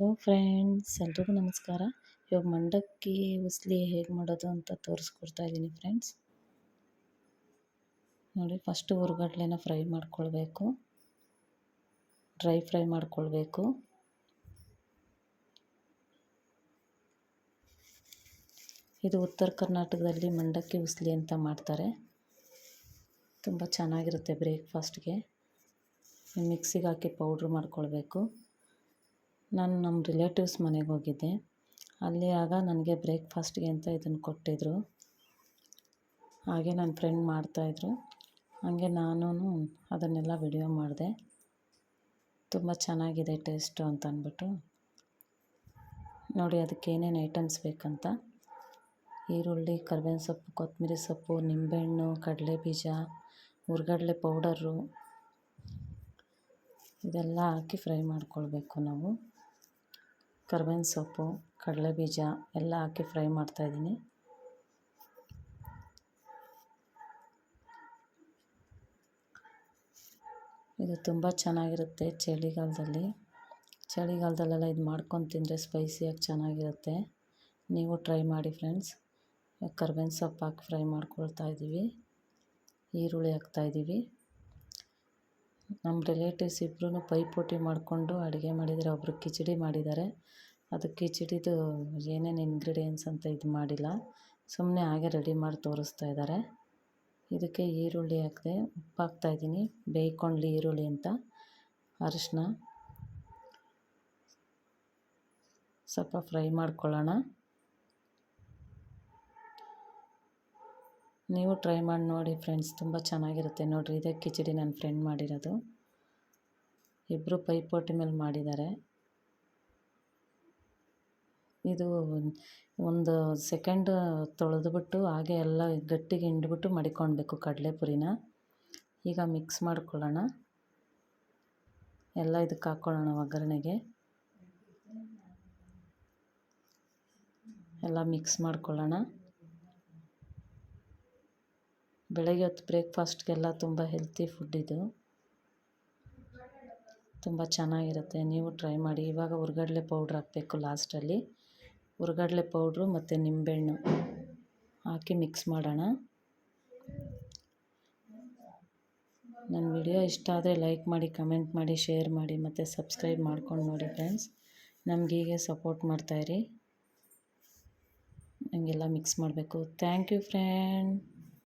Hello friends, ಎಲ್ರಿಗೂ ನಮಸ್ಕಾರ. ಇವಾಗ ಮಂಡಕ್ಕಿ ಉಸ್ಲಿ ಹೇಗೆ ಮಾಡೋದು ಅಂತ ತೋರಿಸ್ಕೊಡ್ತಾ ಇದ್ದೀನಿ ಫ್ರೆಂಡ್ಸ್. ನೋಡಿ ಫಸ್ಟು ಹುರ್ಗಡ್ಲೆನ ಫ್ರೈ ಮಾಡ್ಕೊಳ್ಬೇಕು. ಡ್ರೈ ಫ್ರೈ ಮಾಡ್ಕೊಳ್ಬೇಕು. ಇದು ಉತ್ತರ ಕರ್ನಾಟಕದಲ್ಲಿ ಮಂಡಕ್ಕಿ ಉಸ್ಲಿ ಅಂತ ಮಾಡ್ತಾರೆ. ತುಂಬ ಚೆನ್ನಾಗಿರುತ್ತೆ ಬ್ರೇಕ್ಫಾಸ್ಟ್ಗೆ ಮಿಕ್ಸಿಗೆ ಹಾಕಿ ಪೌಡ್ರ್ ಮಾಡ್ಕೊಳ್ಬೇಕು. ನಾನು ನಮ್ಮ ರಿಲೇಟಿವ್ಸ್ ಮನೆಗೆ ಹೋಗಿದ್ದೆ. ಅಲ್ಲಿ ಆಗ ನನಗೆ ಬ್ರೇಕ್ಫಾಸ್ಟ್ಗೆ ಅಂತ ಇದನ್ನು ಕೊಟ್ಟಿದ್ದರು ಹಾಗೆ ನನ್ನ ಫ್ರೆಂಡ್ ಮಾಡ್ತಾಯಿದ್ರು ಹಾಗೆ ನಾನು ಅದನ್ನೆಲ್ಲ ವಿಡಿಯೋ ಮಾಡಿದೆ. ತುಂಬ ಚೆನ್ನಾಗಿದೆ ಟೇಸ್ಟು ಅಂತ ಅಂದ್ಬಿಟ್ಟು. ನೋಡಿ ಅದಕ್ಕೆ ಏನೇನು ಐಟಮ್ಸ್ ಬೇಕಂತ. ಈರುಳ್ಳಿ, ಕರ್ಬೇವಿನ ಸೊಪ್ಪು ಕೊತ್ತಂಬರಿ ಸೊಪ್ಪು, ನಿಂಬೆಹಣ್ಣು ಕಡಲೆ ಬೀಜ ಹುರ್ಗಡ್ಲೆ ಪೌಡರು ಇದೆಲ್ಲ ಹಾಕಿ ಫ್ರೈ ಮಾಡ್ಕೊಳ್ಬೇಕು ನಾವು. ಕರ್ಬೇವಿನ ಸೊಪ್ಪು ಕಡಲೆ ಬೀಜ ಎಲ್ಲ ಹಾಕಿ ಫ್ರೈ ಮಾಡ್ತಾಯಿದ್ದೀನಿ ಇದು ತುಂಬ ಚೆನ್ನಾಗಿರುತ್ತೆ ಚಳಿಗಾಲದಲ್ಲಿ. ಚಳಿಗಾಲದಲ್ಲೆಲ್ಲ ಇದು ಮಾಡ್ಕೊಂಡು ತಿಂದರೆ ಸ್ಪೈಸಿಯಾಗಿ ಚೆನ್ನಾಗಿರುತ್ತೆ. ನೀವು ಟ್ರೈ ಮಾಡಿ ಫ್ರೆಂಡ್ಸ್. ಕರ್ಬೇವಿನ ಸೊಪ್ಪು ಹಾಕಿ ಫ್ರೈ ಮಾಡ್ಕೊಳ್ತಾ ಇದ್ದೀವಿ. ಈರುಳ್ಳಿ ಹಾಕ್ತಾಯಿದ್ದೀವಿ ನಮ್ಮ ರಿಲೇಟಿವ್ಸ್ ಇಬ್ಬರೂ ಪೈಪೋಟಿ ಮಾಡಿಕೊಂಡು ಅಡುಗೆ ಮಾಡಿದರೆ ಒಬ್ಬರು ಕಿಚಡಿ ಮಾಡಿದ್ದಾರೆ. ಅದು ಕಿಚಡಿದು ಏನೇನು ಇಂಗ್ರೀಡಿಯೆಂಟ್ಸ್ ಅಂತ ಇದು ಮಾಡಿಲ್ಲ. ಸುಮ್ಮನೆ ಹಾಗೆ ರೆಡಿ ಮಾಡಿ ತೋರಿಸ್ತಾ ಇದ್ದಾರೆ ಇದಕ್ಕೆ ಈರುಳ್ಳಿ ಹಾಕಿದೆ ಉಪ್ಪು ಹಾಕ್ತಾಯಿದ್ದೀನಿ ಬೇಯ್ಕೊಂಡ್ಲಿ ಈರುಳ್ಳಿ ಅಂತ ಅರಿಶಿನ ಸ್ವಲ್ಪ ಫ್ರೈ ಮಾಡ್ಕೊಳ್ಳೋಣ. ನೀವು ಟ್ರೈ ಮಾಡಿ ನೋಡಿ ಫ್ರೆಂಡ್ಸ್, ತುಂಬ ಚೆನ್ನಾಗಿರುತ್ತೆ. ನೋಡಿರಿ, ಇದೇ ಕಿಚಡಿ ನನ್ನ ಫ್ರೆಂಡ್ ಮಾಡಿರೋದು. ಇಬ್ಬರು ಪೈಪೋಟಿ ಮೇಲೆ ಮಾಡಿದ್ದಾರೆ. ಇದು ಒಂದು ಸೆಕೆಂಡ್ ತೊಳೆದ್ಬಿಟ್ಟು ಹಾಗೆ ಎಲ್ಲ ಗಟ್ಟಿಗೆ ಹಿಂಡ್ಬಿಟ್ಟು ಮಡಿಕೊಳ್ಬೇಕು ಕಡಲೆಪುರಿನ. ಈಗ ಮಿಕ್ಸ್ ಮಾಡ್ಕೊಳ್ಳೋಣ. ಎಲ್ಲ ಇದಕ್ಕೆ ಹಾಕ್ಕೊಳ್ಳೋಣ ಒಗ್ಗರಣೆಗೆ. ಎಲ್ಲ ಮಿಕ್ಸ್ ಮಾಡ್ಕೊಳ್ಳೋಣ. ಬೆಳಗ್ಗೆ ಹೊತ್ತು ಬ್ರೇಕ್ಫಾಸ್ಟ್ಗೆಲ್ಲ ತುಂಬ ಹೆಲ್ತಿ ಫುಡ್ ಇದು. ತುಂಬ ಚೆನ್ನಾಗಿರುತ್ತೆ. ನೀವು ಟ್ರೈ ಮಾಡಿ. ಇವಾಗ ಹುರ್ಗಡ್ಲೆ ಪೌಡ್ರ್ ಹಾಕಬೇಕು ಲಾಸ್ಟಲ್ಲಿ ಹುರ್ಗಡ್ಲೆ ಪೌಡ್ರು ಮತ್ತು ನಿಂಬೆಹಣ್ಣು ಹಾಕಿ ಮಿಕ್ಸ್ ಮಾಡೋಣ. ನನ್ನ ವಿಡಿಯೋ ಇಷ್ಟ ಆದರೆ ಲೈಕ್ ಮಾಡಿ, ಕಮೆಂಟ್ ಮಾಡಿ, ಶೇರ್ ಮಾಡಿ ಮತ್ತು ಸಬ್ಸ್ಕ್ರೈಬ್ ಮಾಡ್ಕೊಂಡು ನೋಡಿ ಫ್ರೆಂಡ್ಸ್. ನಮ್ಗೆ ಹೀಗೆ ಸಪೋರ್ಟ್ ಮಾಡ್ತಾಯಿರಿ ಹಂಗೆಲ್ಲ ಮಿಕ್ಸ್ ಮಾಡಬೇಕು. Thank you friend.